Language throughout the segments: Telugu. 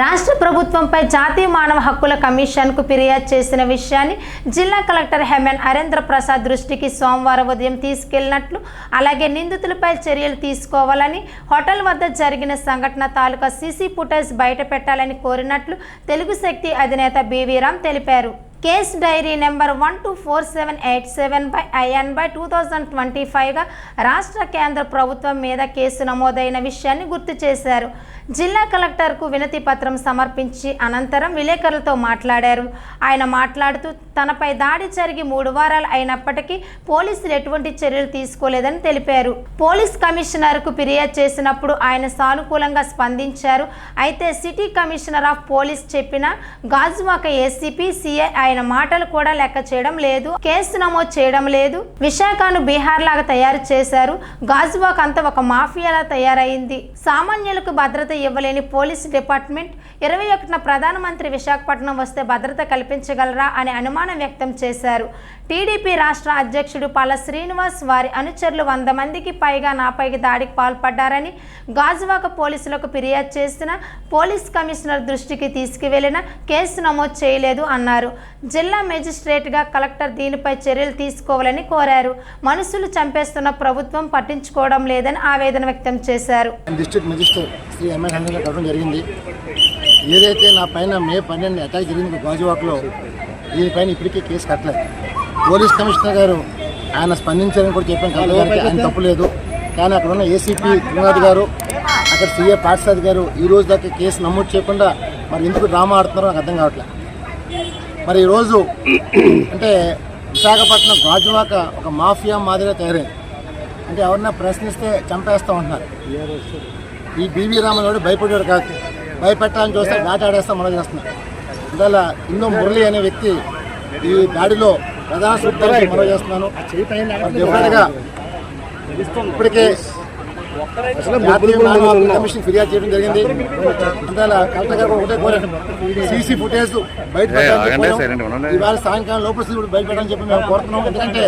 రాష్ట్ర ప్రభుత్వంపై జాతీయ మానవ హక్కుల కమిషన్కు ఫిర్యాదు చేసిన విషయాన్ని జిల్లా కలెక్టర్ హెమెన్ హరేంద్ర ప్రసాద్ దృష్టికి సోమవారం ఉదయం తీసుకెళ్ళినట్లు అలాగే నిందితులపై చర్యలు తీసుకోవాలని హోటల్ వద్ద జరిగిన సంఘటన తాలూకా సీసీ ఫుటేజ్ బయట పెట్టాలని కోరినట్లు తెలుగు శక్తి అధినేత బీవీరామ్ తెలిపారు. Case diary number one two four seven eight seven by IN by two thousand twenty ఫైవ్గా రాష్ట్ర కేంద్ర ప్రభుత్వం మీద కేసు నమోదైన విషయాన్ని గుర్తు చేశారు. జిల్లా కలెక్టర్కు వినతి పత్రం సమర్పించి అనంతరం విలేకరులతో మాట్లాడారు. ఆయన మాట్లాడుతూ తనపై దాడి జరిగి మూడు వారాలు అయినప్పటికీ పోలీసులు ఎటువంటి చర్యలు తీసుకోలేదని తెలిపారు. పోలీస్ కమిషనర్కు ఫిర్యాదు చేసినప్పుడు ఆయన సానుకూలంగా స్పందించారు. అయితే సిటీ కమిషనర్ ఆఫ్ పోలీస్ చెప్పిన గాజువాక ఏసీపీ సిఐ ఆయన మాటలు కూడా లెక్క చేయడం లేదు కేసు నమోదు చేయడం లేదు. విశాఖను బీహార్ లాగా తయారు చేశారు. గాజువాక్ అంతా ఒక మాఫియాలా తయారైంది. సామాన్యులకు భద్రత ఇవ్వలేని పోలీస్ డిపార్ట్మెంట్ ఇరవై ఒకటిన ప్రధానమంత్రి విశాఖపట్నం వస్తే భద్రత కల్పించగలరా అనే అనుమానం వ్యక్తం చేశారు. టీడీపీ రాష్ట్ర అధ్యక్షుడు పాల శ్రీనివాస్ వారి అనుచరులు వంద మందికి పైగా నాపైకి దాడికి పాల్పడ్డారని గాజువాక పోలీసులకు ఫిర్యాదు చేసిన పోలీస్ కమిషనర్ దృష్టికి తీసుకువెళ్ళిన కేసు నమోదు చేయలేదు అన్నారు. జిల్లా మేజిస్ట్రేట్గా కలెక్టర్ దీనిపై చర్యలు తీసుకోవాలని కోరారు. మనుషులు చంపేస్తున్న ప్రభుత్వం పట్టించుకోవడం లేదని ఆవేదన వ్యక్తం చేశారు. District magistrate Shri M N hundred కట్టడం జరిగింది. ఏదైతే నా పైన మే పన్నెండు అటాక్ జరిగింది గాజువాక్లో దీనిపైన ఇప్పటికీ కేసు కట్టలేదు. పోలీస్ కమిషనర్ గారు ఆయన స్పందించారని కూడా చెప్పాను కలెక్టర్ గారికి. ఆయన తప్పులేదు కానీ అక్కడ ఉన్న ఏసీపీ త్రినాథ్ గారు అక్కడ సీఏ పాఠశాల గారు ఈ రోజు దాకా కేసు నమోదు చేయకుండా మరి ఎందుకు డ్రామా ఆడుతున్నారో నాకు అర్థం కావట్లేదు. మరి ఈరోజు అంటే విశాఖపట్నం గాజువాక ఒక మాఫియా మాదిరిగా తయారైంది. అంటే ఎవరన్నా ప్రశ్నిస్తే చంపేస్తా ఉంటున్నారు. ఈ బీవీ రామన్ భయపడేవాడు కాదు. భయపెట్టాలని చూస్తే వేట ఆడేస్తా మనం చేస్తున్నాం అందువల్ల ఇందో మురళి అనే వ్యక్తి ఈ దాడిలో ప్రధాన సూత్రాలు మనం చేస్తున్నాను. ఇప్పటికే కమిషన్ ఫిర్యాదు చేయడం జరిగింది. అందువల్ల కలెక్టర్ గారు ఒకటే కోరాను సీసీ ఫుటేజ్ బయట. ఇవాళ సాయంకాలం లోపల సీసీ బయట పెట్టాలని చెప్పి మేము కోరుతున్నాం. ఎందుకంటే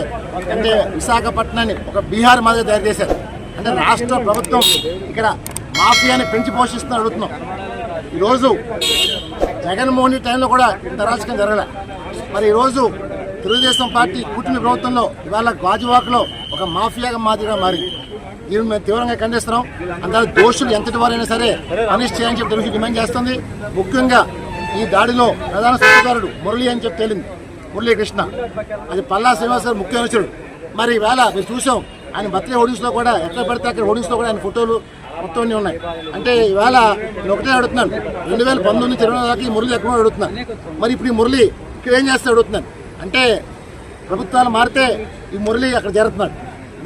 అంటే విశాఖపట్నాన్ని ఒక బీహార్ మాదిరి తయారు చేశారు. అంటే రాష్ట్ర ప్రభుత్వం ఇక్కడ మాఫియాని పెంచి పోషిస్తున్న అడుగుతున్నాం. ఈరోజు జగన్మోహన్ రెడ్డి టైంలో కూడా ఇంత రాజకీయం జరగలే. మరి ఈరోజు తెలుగుదేశం పార్టీ కూటమి ప్రభుత్వంలో ఇవాళ గాజువాకలో ఒక మాఫియాగా మాదిరిగా మారింది దీన్ని మేము తీవ్రంగా ఖండిస్తున్నాం. అందరూ దోషులు ఎంతటి వారైనా సరే పనిష్ చేయని చెప్పి తెలుగు డిమాండ్ చేస్తుంది. ముఖ్యంగా ఈ దాడిలో ప్రధాన సూత్రధారుడు మురళి అని చెప్పి తేలింది. మురళీకృష్ణ అది పల్లా శ్రీనివాస్ గారు ముఖ్య అనుచరుడు. మరి ఈవేళ మీరు చూసాం ఆయన బర్త్డే హోర్డింగ్స్లో కూడా ఎక్కడ పడితే అక్కడ హోర్డింగ్స్లో కూడా ఆయన ఫోటోలు మొత్తం అన్నీ ఉన్నాయి. అంటే ఈవేళ నేను ఒకటే అడుగుతున్నాను. రెండు వేల పంతొమ్మిది నుంచి ఇరవై దాకా ఈ మురళి ఎక్కువ అడుగుతున్నాను. మరి ఇప్పుడు ఈ మురళి ఇక్కడ ఏం చేస్తే అడుగుతున్నాను. అంటే ప్రభుత్వాలు మారితే ఈ మురళి అక్కడ జరుగుతున్నాడు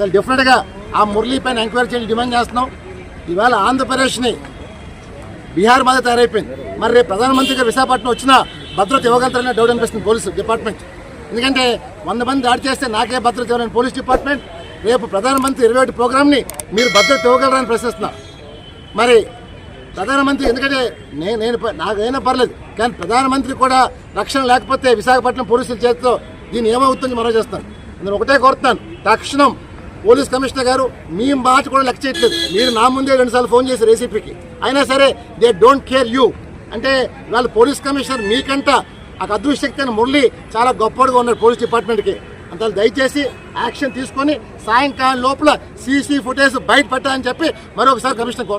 దాన్ని డెఫినెట్గా ఆ మురళీ పైన ఎంక్వైరీ చేయండి డిమాండ్ చేస్తున్నాం. ఇవాళ ఆంధ్రప్రదేశ్ని బీహార్ మాదే తయారైపోయింది. మరి రేపు ప్రధానమంత్రి గారు విశాఖపట్నం వచ్చినా భద్రత ఇవ్వగలుగుతారనే డౌట్ అనిపిస్తుంది పోలీసు డిపార్ట్మెంట్. ఎందుకంటే వంద మంది దాడి చేస్తే నాకే భద్రత ఇవ్వాలని పోలీస్ డిపార్ట్మెంట్. రేపు ప్రధానమంత్రి ఇరవై ఒకటి ప్రోగ్రామ్ని మీరు భద్రత ఇవ్వగలరని ప్రశ్నిస్తున్నా. మరి ప్రధానమంత్రి ఎందుకంటే నేను నేను నాకైనా పర్లేదు కానీ ప్రధానమంత్రి కూడా రక్షణ లేకపోతే విశాఖపట్నం పోలీసుల చేతితో దీన్ని ఏమవుతుంది మనం చేస్తాను. నేను ఒకటే కోరుతున్నాను తక్షణం పోలీస్ కమిషనర్ గారు మీ మాట కూడా లెక్క చేయట్లేదు. మీరు నా ముందే రెండుసార్లు ఫోన్ చేశారు ఏసీపీకి. అయినా సరే దే డోంట్ కేర్ యూ. అంటే వాళ్ళ పోలీస్ కమిషనర్ మీకంట ఆ అదృష్టక్తి అయిన మురళి చాలా గొప్పగా ఉన్నారు పోలీస్ డిపార్ట్మెంట్కి. అంత దయచేసి యాక్షన్ తీసుకొని సాయంకాలం లోపల సీసీ ఫుటేజ్ బయట పెట్టాలని చెప్పి మరొకసారి కమిషనర్ కోరు